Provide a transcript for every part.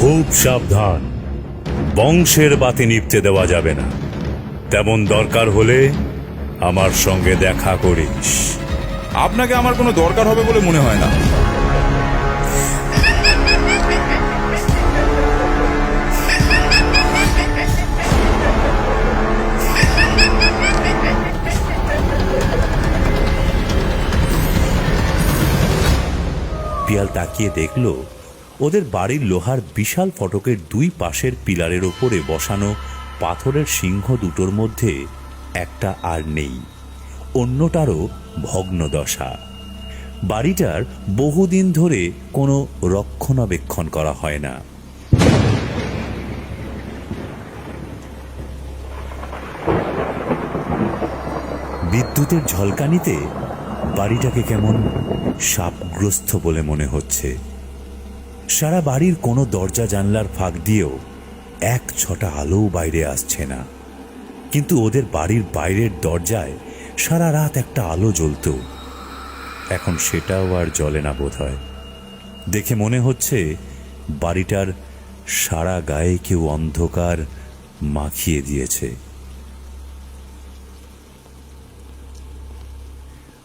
খুব সাবধান। বংশের বাতি নিপতে দেওয়া যাবে না। তেমন দরকার হলে আমার সঙ্গে দেখা করিস। আপনাকে আমার কোনো দরকার হবে বলে মনে হয় না। পিয়াল তাকিয়ে দেখল ওদের বাড়ির লোহার বিশাল ফটকের দুই পাশের পিলারের ওপরে বসানো পাথরের সিংহ দুটোর মধ্যে একটা আর নেই। অন্যটারও ভগ্ন দশা বাড়িটার বহুদিন ধরে কোনো রক্ষণাবেক্ষণ করা হয় না। বিদ্যুতের ঝলকানিতে বাড়িটাকে কেমন সাপগ্রস্ত বলে মনে হচ্ছে। সারা বাড়ির কোনো দরজা জানলার ফাঁক দিয়েও এক ছটা আলোও বাইরে আসছে না। কিন্তু ওদের বাড়ির বাইরের দরজায় সারা রাত একটা আলো জ্বলত। এখন সেটাও আর জ্বলে না বোধ হয় দেখে মনে হচ্ছে বাড়িটার সারা গায়ে কেউ অন্ধকার মাখিয়ে দিয়েছে।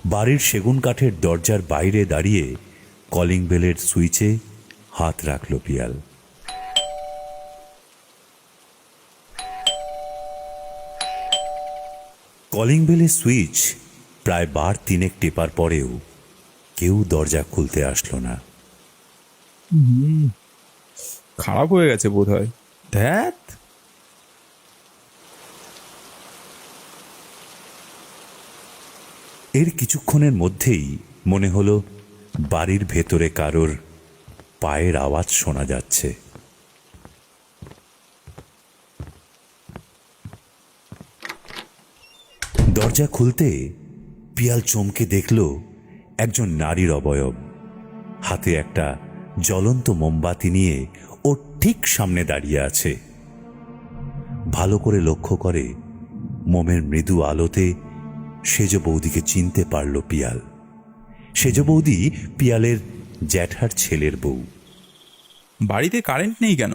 বাড়ির সেগুন কাঠের দরজার বাইরে দাঁড়িয়ে কলিং বেলের সুইচে হাত রাখল পিয়াল। কলিং বেলের সুইচ প্রায় বার তিনেক টেপার পরেও কেউ দরজা খুলতে আসলো না। খারাপ হয়ে গেছে বোধ হয় ধ্যাত এর কিছুক্ষণের মধ্যেই মনে হলো বাড়ির ভেতরে কারোর পায়ের আওয়াজ শোনা যাচ্ছে। দরজা খুলতে পিয়াল চমকে দেখল একজন নারীর অবয়ব। হাতে একটা জ্বলন্ত মোমবাতি নিয়ে ও ঠিক সামনে দাঁড়িয়ে আছে। ভালো করে লক্ষ্য করে মোমের মৃদু আলোতে সেজ বৌদিকে চিনতে পারল পিয়াল। সেজ বৌদি পিয়ালের জ্যাঠার ছেলের বউ। বাড়িতে কারেন্ট নেই কেন?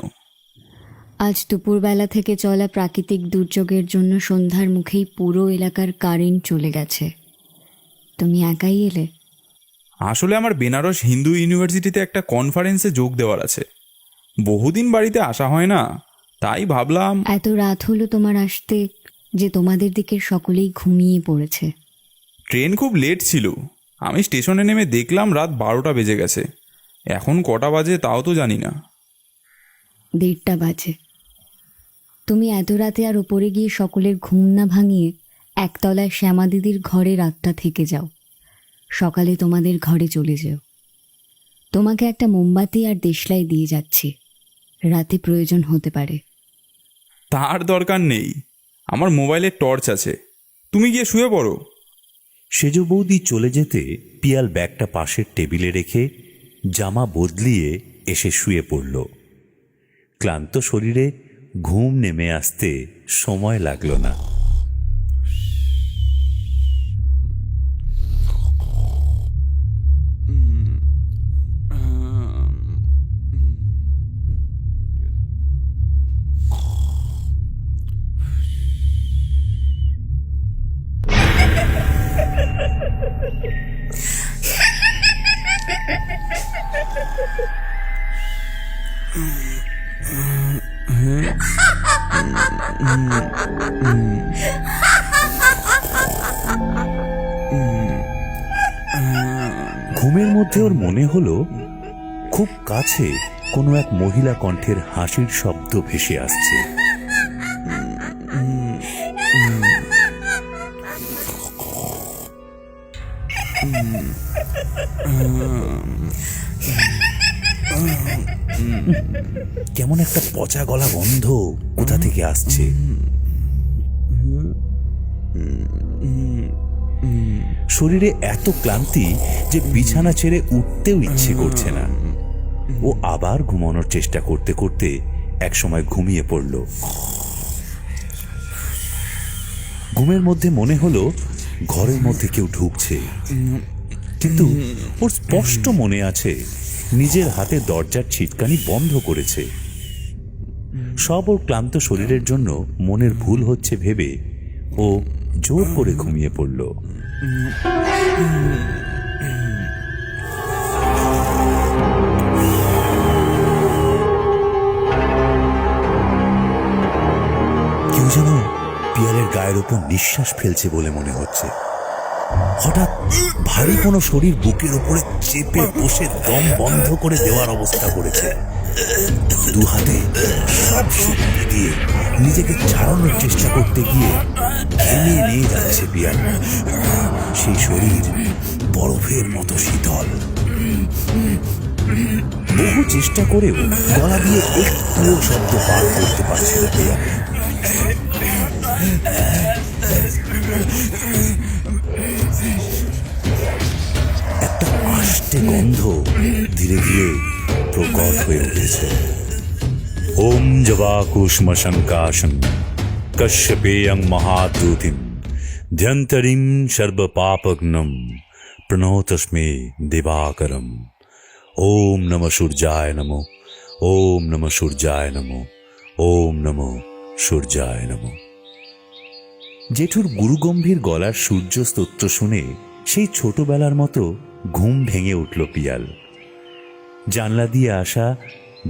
আজ দুপুরবেলা থেকে চলা প্রাকৃতিক দুর্যোগের জন্য সন্ধ্যার মুখেই পুরো এলাকার কারেন্ট চলে গেছে। তুমি একাই এলে? আসলে আমার বেনারস হিন্দু ইউনিভার্সিটিতে একটা কনফারেন্সে যোগ দেওয়ার আছে। বহুদিন বাড়িতে আসা হয় না তাই ভাবলাম এত রাত হলো তোমার আসতে যে তোমাদের দিকে সকলেই ঘুমিয়ে পড়েছে। ট্রেন খুব লেট ছিল। আমি স্টেশনে নেমে দেখলাম রাত বারোটা বেজে গেছে। এখন কটা বাজে তাও তো জানি না। দেড়টা বাজে। তুমি এত রাতে আর ওপরে গিয়ে সকলের ঘুম না ভাঙিয়ে একতলায় শ্যামা দিদির ঘরে রাতটা থেকে যাও। সকালে তোমাদের ঘরে চলে যেও। তোমাকে একটা মোমবাতি আর দেশলাই দিয়ে যাচ্ছি। রাতে প্রয়োজন হতে পারে। তার দরকার নেই। আমার মোবাইলে টর্চ আছে। তুমি গিয়ে শুয়ে পড়ো। সেজ বৌদি চলে যেতে পিয়াল ব্যাগটা পাশের টেবিলে রেখে জামা বদলিয়ে এসে শুয়ে পড়ল। ক্লান্ত শরীরে ঘুম নেমে আসতে সময় লাগল না। ঘুমের মধ্যে ওর মনে হলো খুব কাছে কোনো এক মহিলা কণ্ঠের হাসির শব্দ ভেসে আসছে। কেমন একটা পচা গলা গন্ধ কোথা থেকে আসছে? শরীরে এত ক্লান্তি যে বিছানা ছেড়ে উঠতেও ইচ্ছে করছে না। ও আবার ঘুমানোর চেষ্টা করতে করতে একসময় ঘুমিয়ে পড়ল। ঘুমের মধ্যে মনে হলো ঘরের মধ্যে কেউ ঢুকছে। কিন্তু ওর স্পষ্ট মনে আছে নিজের হাতে দরজার ছিটকানি বন্ধ করেছে। সব ওর ক্লান্ত শরীরের জন্য মনের ভুল হচ্ছে ভেবে ও জোর করে ঘুমিয়ে পড়ল। কেউ যেন পিয়ালের গায়ের উপর নিঃশ্বাস ফেলছে বলে মনে হচ্ছে। হঠাৎ ভারী কোনো শরীর বুকের উপরে চেপে বসে দম বন্ধ করে দেওয়ার অবস্থা করেছে। দু হাতে সব শক্তি দিয়ে নিজেকে ছাড়ানোর চেষ্টা করতে গিয়ে এনে নিয়ে যাচ্ছে পিয়াল সেই শরীর বরফের মতো শীতল। বহু চেষ্টা করেও গলা দিয়ে একটুও শব্দ পার করতে পারছে না পিয়াল আষ্টে গন্ধ ধীরে ধীরে প্রকট হয়ে উঠেছে। ওম জবাকুষ্মশঙ্কাশং কশ্যপেয়ং মহাদূতিম, ধ্যন্তরিম সর্বপাপগ্নম প্রণতস্মে দিবাকরম। ওম নম সূর্যায় নমো, ওম নম সূর্যায় নমো, ওম নম সূর্যায় নমো। জেঠুর গুরুগম্ভীর গলার সূর্য স্তোত্র শুনে সেই ছোটবেলার মতো ঘুম ভেঙে উঠল পিয়াল। জানলা দিয়ে আসা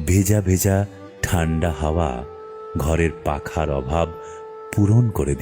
ভেজা ভেজা ঠান্ডা হাওয়া ঘরের পাখার অভাব পূরণ করে দিয়ে